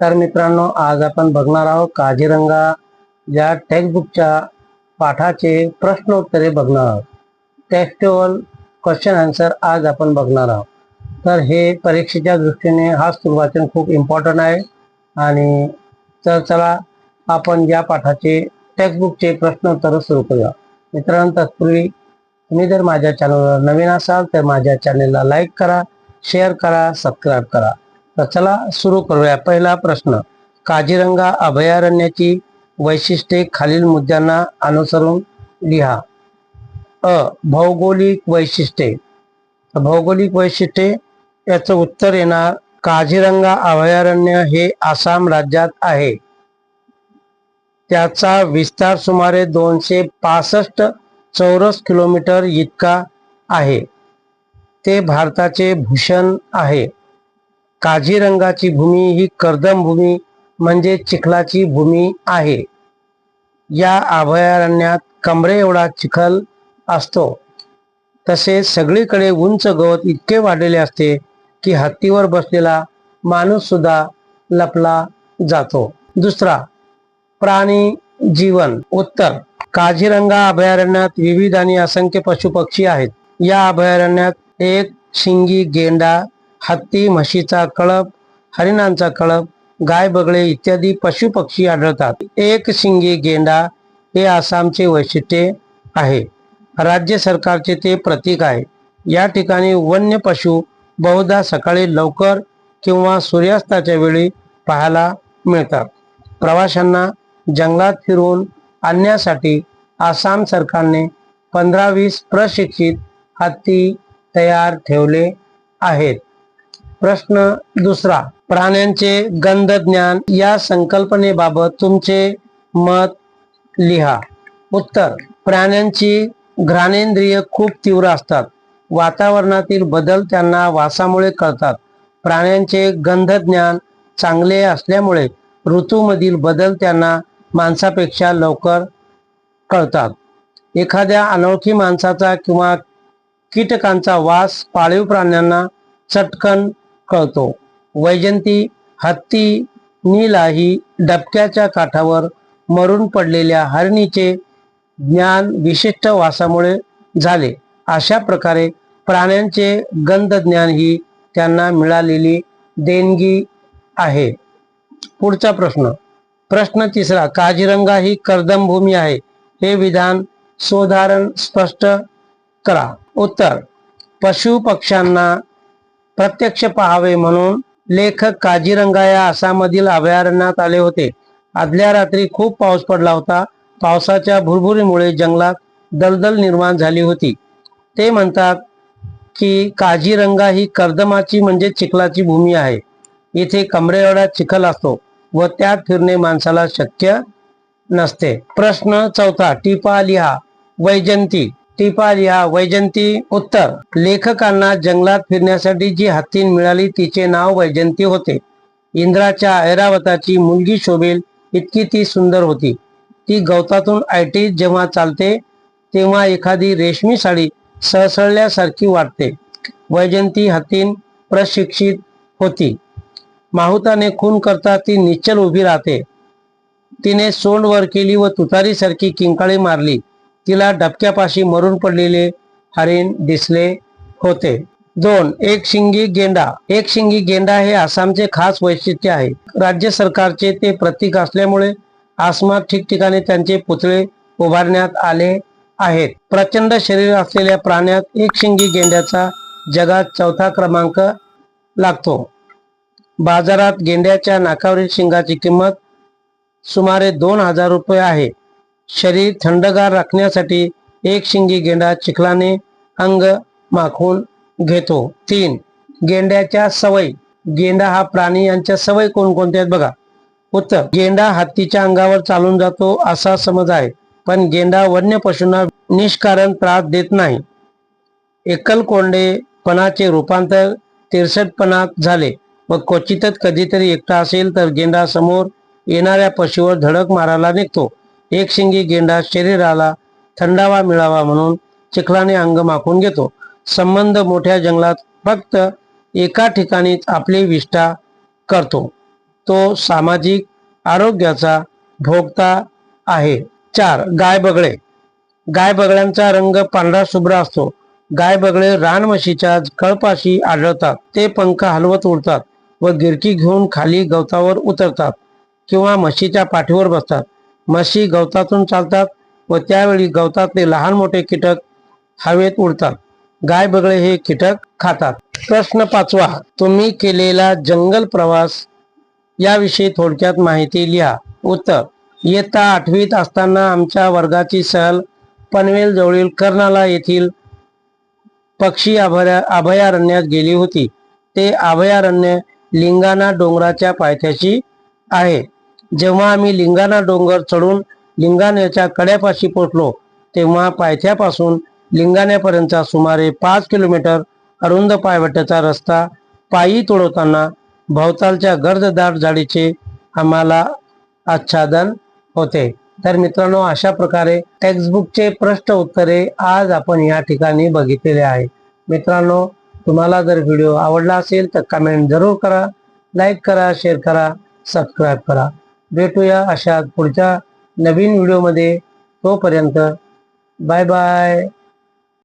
तर मित्रांनो आज आपण बघणार आहोत काझीरंगा या टेक्स्टबुकच्या पाठाचे प्रश्न उत्तरे बघणार आहोत. टेक्स्टेवल क्वेश्चन आन्सर आज आपण बघणार आहोत. तर हे परीक्षेच्या दृष्टीने हा सुरुवातीला खूप इम्पॉर्टंट आहे. आणि तर चला आपण या पाठाचे टेक्स्टबुकचे प्रश्न उत्तर सुरू करूया. मित्रांनो तत्पूर्वी तुम्ही जर माझ्या चॅनलवर नवीन असाल तर माझ्या चॅनलला लाईक करा शेअर करा सबस्क्राईब करा. तर चला सुरू करूया. पहिला प्रश्न काजीरंगा अभयारण्याची वैशिष्ट्ये खालील मुद्द्यांना अनुसरून लिहा. अ भौगोलिक वैशिष्ट्ये. भौगोलिक वैशिष्ट्ये याचं उत्तर येणार काझीरंगा अभयारण्य हे आसाम राज्यात आहे. त्याचा विस्तार सुमारे दोनशे पासष्ट चौरस किलोमीटर इतका आहे. ते भारताचे भूषण आहे. काझीरंगाची भूमी ही कर्दम भूमी म्हणजे चिखलाची भूमी आहे. या अभयारण्यात कमरे एवढा चिखल असतो. तसेच सगळीकडे उंच गवत इतके वाढलेले असते की हत्तीवर बसलेला माणूस सुद्धा लपला जातो. दुसरा प्राणी जीवन. उत्तर काझीरंगा अभयारण्यात विविध आणि असंख्य पशुपक्षी आहेत. या अभयारण्यात एक शिंगी गेंडा हत्ती म्हशीचा कळप हरिणांचा कळप गाय बगळे इत्यादी पशुपक्षी आढळतात. एक शिंगी गेंडा हे आसामचे वैशिष्ट्य आहे. राज्य सरकारचे ते प्रतीक आहे. या ठिकाणी वन्य पशु बहुधा सकाळी लवकर किंवा सूर्यास्ताच्या वेळी पाहायला मिळतात. प्रवाशांना जंगलात फिरवून आणण्यासाठी आसाम सरकारने पंधरा वीस प्रशिक्षित हत्ती तयार ठेवले आहेत. प्रश्न दुसरा प्राण्यांचे गंध ज्ञान या संकल्पनेबाबत तुमचे मत लिहा. उत्तर प्राण्यांची घ्राणेंद्रिय खूप तीव्र असतात. वातावरणातील बदल त्यांना वासामुळे कळतात. प्राण्यांचे गंध ज्ञान चांगले असल्यामुळे ऋतूमधील बदल त्यांना माणसापेक्षा लवकर कळतात. एखाद्या अनोळखी माणसाचा किंवा कीटकांचा वास पाळीव प्राण्यांना चटकन कळतो. वैजंती हत्ती नीलाही डबक्याच्या काठावर मरून पडलेल्या हरणीचे ज्ञान विशिष्ट वासामुळे झाले. अशा प्रकारे प्राण्यांचे गंध ज्ञान ही त्यांना मिळालेली देणगी आहे. पुढचा प्रश्न. प्रश्न तिसरा काजीरंगा ही कर्दमभूमी आहे. हे विधान सोधारण स्पष्ट करा. उत्तर. पशु पक्ष्यांना प्रत्यक्ष पहावे म्हणून लेखक काजीरंगा या आसाममधील अभयारण्यात आले होते. आदल्या रात्री खूप पाऊस पडला होता. पावसाच्या भुरभुरीमुळे जंगलात दलदल निर्माण झाली होती. ते म्हणतात की काजीरंगा ही कर्दमाची म्हणजे चिखलाची भूमी आहे. इथे कमरे चिखल असतो व त्यात फिरणे माणसाला शक्य नसते. प्रश्न चौथा टिपा लिहा वैजंती टिपा लिहा वैजंती उत्तर. लेखकांना जंगलात फिरण्यासाठी जी हत्ती मिळाली तिचे नाव वैजंती होते. इंद्राच्या ऐरावताची मुलगी शोभेल इतकी ती सुंदर होती. ती गवतातून आयटीत जेव्हा चालते तेव्हा एखादी रेशमी साडी सळसळल्यासारखी वाटते. वैजंती हत्तीन प्रशिक्षित होती. माहुताने खून करता ती निश्चल उभी राहते. तिने सोंड वर केली व तुतारीसारखी किंकाळी मारली. तिला डबक्यापाशी मरून पडलेले हरिण दिसले होते. दोन एक शिंगी गेंडा. एक शिंगी गेंडा हे आसामचे खास वैशिष्ट्य आहे. राज्य सरकारचे ते प्रतीक असल्यामुळे आसामात ठिकठिकाणी त्यांचे पुतळे उभारण्यात आले आहेत. प्रचंड शरीर असलेल्या प्राण्यात एक शिंगी गेंड्याचा जगात चौथा क्रमांक लागतो. बाजारात गेंड्याच्या नाकावरील शिंगाची किंमत सुमारे दोन हजार रुपये आहे. शरीर थंडगार राखण्यासाठी एक शिंगी गेंडा चिखलाने अंग माखून घेतो. तीन गेंड्याच्या सवयी. गेंडा हा प्राणी यांच्या सवय कोणकोणत्या आहेत बघा. उत्तर गेंडा हत्तीच्या अंगावर चालून जातो असा समज आहे पण गेंडा वन्य पशूंना निष्कारण त्रास देत नाही. एकल कोंडेपणाचे रूपांतर तिरसटपणात झाले व क्वचितच कधीतरी एकटा असेल तर गेंडा समोर येणाऱ्या पशुवर धडक मारायला निघतो. एक शिंगी गेंडा शरीराला थंडावा मिळावा म्हणून चिखलाने अंग माखून घेतो. संबंध मोठ्या जंगलात फक्त एका ठिकाणीच आपली विष्ठा करतो. तो सामाजिक आरोग्याचा भोगता आहे. चार गाय बगळे. गाय बगळ्यांचा रंग पांढरा शुभ्र असतो. गाय बगळे रान म्हशीच्या कळपाशी आढळतात. ते पंख हलवत उडतात व गिरकी घेऊन खाली गवतावर उतरतात किंवा म्हशीच्या पाठीवर बसतात. म्हशी गवतातून चालतात व त्यावेळी गवतातले लहान मोठे कीटक हवेत उडतात. गाय बगळे हे कीटक खातात. प्रश्न पाचवा तुम्ही केलेला जंगल प्रवास याविषयी थोडक्यात माहिती लिहा. उत्तर इयत्ता आठवीत असताना आमच्या वर्गाची सहल पनवेल जवळील कर्नाला येथील पक्षी अभया अभयारण्यात गेली होती. ते अभयारण्य लिंगाणा डोंगराच्या पायथ्याशी आहे. जेव्हा आम्ही लिंगाणा डोंगर चढून लिंगाण्याच्या कड्यापाशी पोचलो तेव्हा पायथ्यापासून लिंगाण्यापर्यंतचा सुमारे पाच किलोमीटर अरुंद पायवाटेचा रस्ता पायी तोडवताना भोवतालच्या गर्ददाट झाडीचे आम्हाला आच्छादन होते. तर मित्रांनो अशा प्रकारे टेक्स्टबुकचे प्रश्न उत्तरे आज आपण या ठिकाणी बघितलेले आहे. मित्रांनो तुम्हाला जर व्हिडिओ आवडला असेल तर कमेंट जरूर करा लाईक करा शेअर करा सबस्क्राईब करा. भेटूया अशा पुढच्या नवीन व्हिडिओमध्ये. तोपर्यंत बाय बाय.